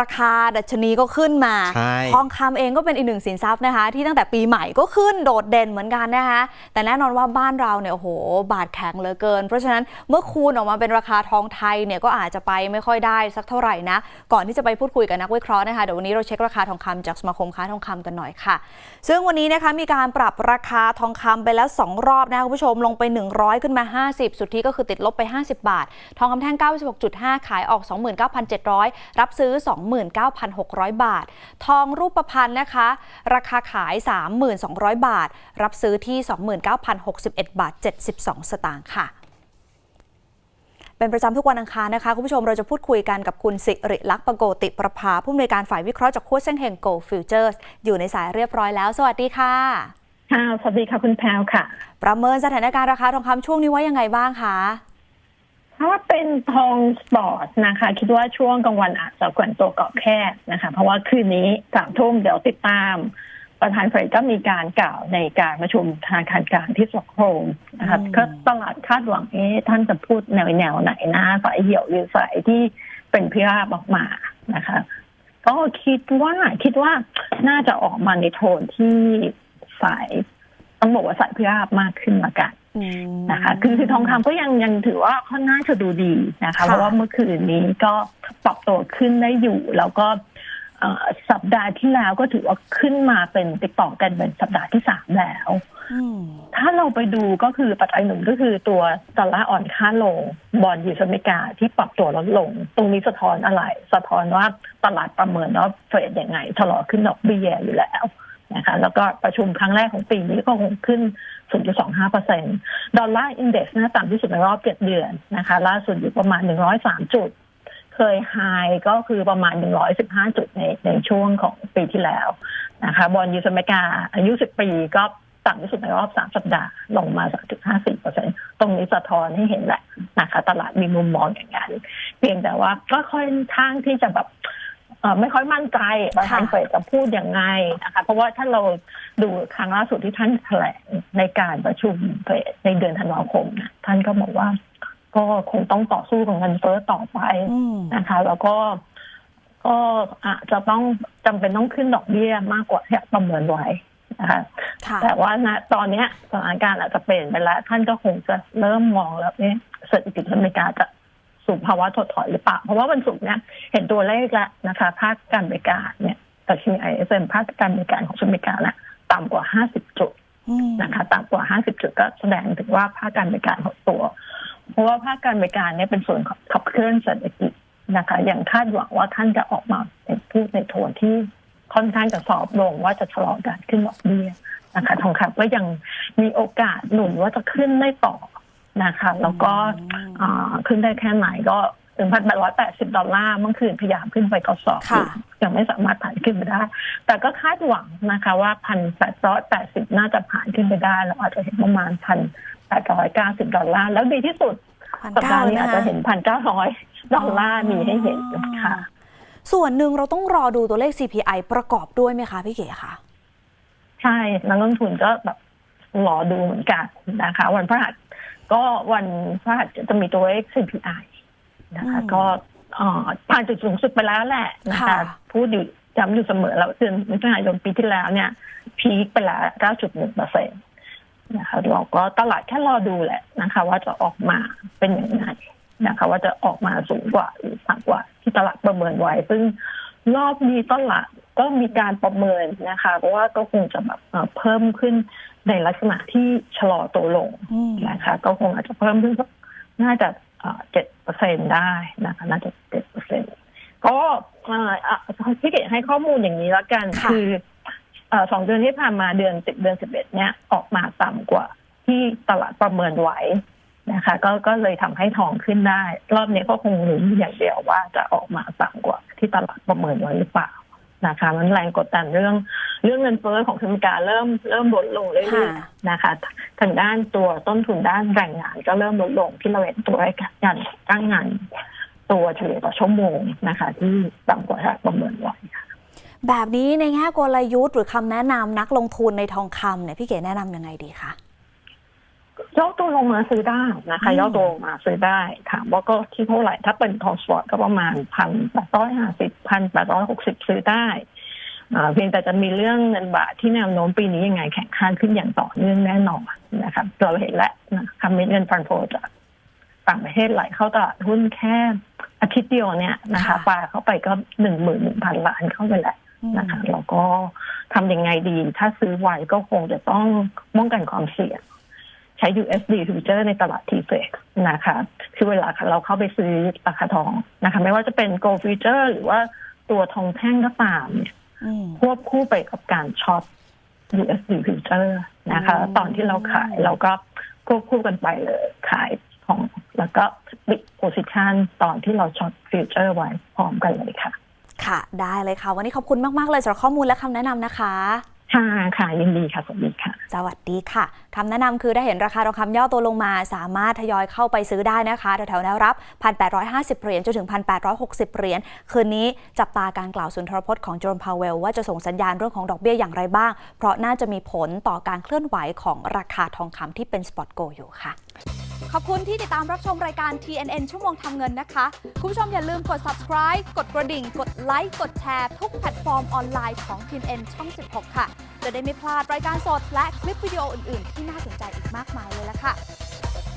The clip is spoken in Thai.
ราคาดัชนีก็ขึ้นมาใช่ทองคำเองก็เป็นอีกหนึ่งสินทรัพย์นะคะ ที่ตั้งแต่ปีใหม่ก็ขึ้นโดดเด่นเหมือนกันนะคะ แต่แน่นอนว่าบ้านเราเนี่ยโอ้โห บาทแข็งเหลือเกิน เพราะฉะนั้นเมื่อคูณออกมาเป็นราคาทองไทยเนี่ยก็อาจจะไปไม่ค่อยได้สักเท่าไหร่นะ ก่อนที่จะไปพูดคุยกับนักวิเคราะห์นะคะเดี๋ยววันนี้เราเช็คราคาทองคำจากสมาคมค้าทองคำกันหน่อยค่ะ ซึ่งวันนี้นะคะมีการปรับราคาทองคำไปแล้ว 2 รอบนะคุณผู้ชมลงไป 100 ขึ้นมา 50 สุดที่ก็คือติดลบไป 50 บาท ทองคำแท่ง 96.5 ขายออก 29,700 รับซื้อ29,600 บาท ทองรูปพรรณนะคะ ราคาขาย 3,200 บาท รับซื้อที่ 29,061 บาท 72 สตางค์ค่ะเป็นประจำทุกวันอังคารนะคะ คุณผู้ชมเราจะพูดคุยกันกับคุณสิริลักษณ์ประโกติประภา ผู้อำนวยการฝ่ายวิเคราะห์จากคู่เส้นเฮงโกลฟิวเจอร์สอยู่ในสายเรียบร้อยแล้ว สวัสดีค่ะค่ะสวัสดีค่ะคุณแพรวค่ะ ประเมินสถานการณ์ราคาทองคำช่วงนี้ไว้ยังไงบ้างคะ ถ้าเป็นทองสปอร์ตนะคะ คิดว่าช่วงกลางวันอาจจะแกว่งตัวเกาะแคบนะคะ เพราะว่าคืนนี้สามทุ่มเดี๋ยวติดตาม ประธานเฟดก็มีการกล่าวในการประชุมธนาคารกลางที่สอกโฮล์มนะคะอืมก็ตลาดคาดหวังเอ๊ะท่านจะพูดแนวแนวไหนนะสายเหี่ยวหรือสายที่เป็นพิราบออกมานะคะ ก็คิดว่าคิดว่าน่าจะออกมาในโทนที่สายต้องบอกว่าสายพิราบมากขึ้นละกันอืม นะคะ คือคือทองคำก็ยังยังถือว่าค่อนข้างจะดูดีนะคะค่ะเพราะว่าเมื่อคืนนี้ก็ปรับตัวขึ้นได้อยู่ แล้วก็เอ่อสัปดาห์ที่แล้วก็ถือว่าขึ้นมาเป็นติดต่อกันเป็นสัปดาห์ที่สามแล้วอืมถ้าเราไปดูก็คือปัจจัยหนึ่งก็คือตัวดอลลาร์อ่อนค่าลง บอลยูสอเมริกาที่ปรับตัวลดลง ตรงนี้สะท้อนอะไร สะท้อนว่าตลาดประเมินว่าเฟดยังไงชะลอขึ้นดอกเบี้ยอยู่แล้ว นะคะแล้วก็ประชุมครั้งแรกของปีนี้ก็คงขึ้น 0.25เปอร์เซ็นดอลลาร์อินเด็กซ์นะต่ำที่สุดในรอบ 7 เดือนนะคะล่าสุดอยู่ประมาณ 103 จุด เคยไฮก็คือประมาณ 115 จุดในในช่วงของปีที่แล้วนะคะบอลยูสเมริกาอายุ 10 ปีก็ต่ำที่สุดในรอบ 3 สัปดาห์ ลงมา 3.54เปอร์เซ็นตรงนี้สะท้อนให้เห็นแหละนะคะตลาดมีมุมมองอย่างนั้น เพียงแต่ว่าก็ค่อนข้างที่จะแบบ ไม่ค่อยมั่นใจประธานค่ะเฟดจะพูดยังไงนะคะ เพราะว่าถ้าเราดูครั้งล่าสุดที่ท่านแถลงในการประชุมเฟดในเดือนธันวาคมนะท่านก็บอกว่า ก็คงต้องต่อสู้กับเงินเฟ้อต่อไปอืมนะคะ แล้วก็ก็อาจจะต้องจำเป็นต้องขึ้นดอกเบี้ยมากกว่าที่ประเมินไว้นะคะค่ะแต่ว่าณตอนเนี้ยสถานการณ์อาจจะเปลี่ยนไปแล้ว ท่านก็คงจะเริ่มมองแล้วเนี่ยเศรษฐกิจอเมริกาจะ สู่ภาวะถดถอยหรือเปล่า เพราะว่าวันศุกร์เนี่ยเห็นตัวเลขแล้วนะคะภาคการบริการเนี่ยแต่ชีไอเอสเอ็มภาคการบริการของอเมริกาน่ะต่ำกว่า 50 จุดอืมนะคะต่ำกว่า 50 จุดก็แสดงถึงว่าภาคการบริการหดตัว เพราะว่าภาคการบริการเนี่ยเป็นส่วนขับเคลื่อนเศรษฐกิจนะคะ อย่างคาดหวังว่าท่านจะออกมาเป็นพูดในโทนที่ค่อนข้างจะสอบลงว่าจะชะลอการขึ้นดอกเบี้ยนะคะทองคำก็ยังมีโอกาสหนุนว่าจะขึ้นได้ต่อ นะคะแล้วก็อืมอ่าขึ้นได้แค่ไหนก็ถึงพันแปดร้อยแปดสิบดอลลาร์เมื่อคืนพยายามขึ้นไปก็สอบอยู่ค่ะยังไม่สามารถผ่านขึ้นไปได้ แต่ก็คาดหวังนะคะว่าพันแปดร้อยแปดสิบน่าจะผ่านขึ้นไปได้แล้วอาจจะเห็นประมาณพันแปดร้อยเก้าสิบดอลลาร์ แล้วดีที่สุดพันสัปเก้าดาห์นี้นะอาจคะจะเห็นพันเก้าร้อยดอลลาร์มีให้เห็นค่ะ ส่วนหนึ่งเราต้องรอดูตัวเลข CPI ประกอบด้วยไหมคะพี่เก๋คะใช่นักลงทุนก็แบบรอดูเหมือนกันนะคะ วันพฤหัส ก็วันพฤหัสจะมีตัวเลข CPI นะคะอืมก็เอ่อผ่านจุดสูงสุดไปแล้วแหละนะคะค่ะพูดอยู่ย้ำอยู่เสมอแล้วเดือนมิถุนายนปีที่แล้วเนี่ย พีคไปแล้ว9.1เปอร์เซ็นต์นะคะเราก็ตลาดแค่รอดูแหละนะคะ ว่าจะออกมาเป็นยังไงนะคะ ว่าจะออกมาสูงกว่าหรือต่ำกว่าที่ตลาดประเมินไว้ ซึ่งรอบนี้ตลาด ก็มีการประเมินนะคะเพราะว่าก็คงจะแบบเอ่อเพิ่มขึ้นในลักษณะที่ชะลอตัวลงอืมนะคะ ก็คงอาจจะเพิ่มขึ้นสักน่าจะเจ็ดเปอร์เซ็นได้นะคะน่าจะเจ็ดเปอร์เซ็นก็เอ่ออะพี่เก๋ให้ข้อมูลอย่างนี้แล้วกันค่ะคือเอ่อสองเดือนที่ผ่านมาเดือนสิบเดือนสิบเอ็ดเนี่ยออกมาต่ำกว่าที่ตลาดประเมินไว้นะคะ ก็ก็เลยทำให้ทองขึ้นได้ รอบนี้ก็คงลุ้นอย่างเดียวว่าจะออกมาต่ำกว่าที่ตลาดประเมินไว้หรือเปล่า นะคะมันแรงกดดันเรื่องเรื่องเงินเฟ้อของอเมริกาเริ่มเริ่มลดลงเรื่อยค่ะๆนะคะ ทางด้านตัวต้นทุนด้านแรงงานก็เริ่มลดลงที่เราเห็นตัวรายการจ้างงาน ตัวเฉลี่ยต่อชั่วโมงนะคะ ที่ต่ำกว่าที่ประเมินไว้ค่ะแบบนี้ในแง่กลยุทธ์หรือคำแนะนำนักลงทุนในทองคำเนี่ยพี่เก๋แนะนำยังไงดีคะ ย่อตัวลงมาซื้อได้นะคะอืมย่อตัวลงมาซื้อได้ ถามว่าก็ที่เท่าไหร่ถ้าเป็นทองสปอร์ตก็ประมาณพันแปดร้อยห้าสิบพันแปดร้อยหกสิบซื้อได้อ่าเพียงแต่จะมีเรื่องเงินบาทที่แนวโน้มปีนี้ยังไงแข่งขันขึ้นอย่างต่อเนื่องแน่นอนนะคะเราเห็นแล้วนะคะเม็ดเงินฟันโฟจากต่างประเทศไหลเข้าตลาดหุ้นแค่อาทิตย์เดียวเนี่ยนะคะค่ะปาเข้าไปก็หนึ่งหมื่นหนึ่งพันล้านเข้าไปแล้วอืมนะคะแล้วก็ทำยังไงดี ถ้าซื้อไว้ก็คงจะต้องป้องกันความเสี่ยง ใช้ USD future ในตลาด t f x นะคะ คือเวลาเราเข้าไปซื้อราคาทองนะคะ ไม่ว่าจะเป็น gold future หรือว่าตัวทองแท่งก็ตามเนี่ยอืมควบคู่ไปกับการช็อต USD future นะคะอืมตอนที่เราขายเราก็ควบคู่กันไปเลย ขายของแล้วก็ปิด position ตอนที่เราช็อต future ไว้พร้อมกันเลยค่ะ ค่ะ ได้เลยค่ะ วันนี้ขอบคุณมาก ๆ เลยสำหรับข้อมูลและคำแนะนำนะคะ ค่ะค่ะยินดีค่ะสวัสดีค่ะ สวัสดีค่ะคำแนะนำคือถ้าเห็นราคาทองคำย่อตัวลงมา สามารถทยอยเข้าไปซื้อได้นะคะแถวๆแนวรับ 1,850 เหรียญจนถึง 1,860 เหรียญคืนนี้จับตาการกล่าวสุนทรพจน์ของโจมพาวเวลว่าจะส่งสัญญาณเรื่องของดอกเบี้ยอย่างไรบ้าง เพราะน่าจะมีผลต่อการเคลื่อนไหวของราคาทองคำที่เป็นสปอตโกอยู่ค่ะขอบคุณที่ติดตามรับชมรายการ TNN ชั่วโมงทำเงินนะคะ คุณผู้ชมอย่าลืมกด subscribe กดกระดิ่ง กดไลค์กดแชร์ทุกแพลตฟอร์มออนไลน์ของ TNN ช่อง 16 ค่ะ จะได้ไม่พลาดรายการสดและคลิปวิดีโออื่น ๆ ที่น่าสนใจอีกมากมายเลยล่ะค่ะ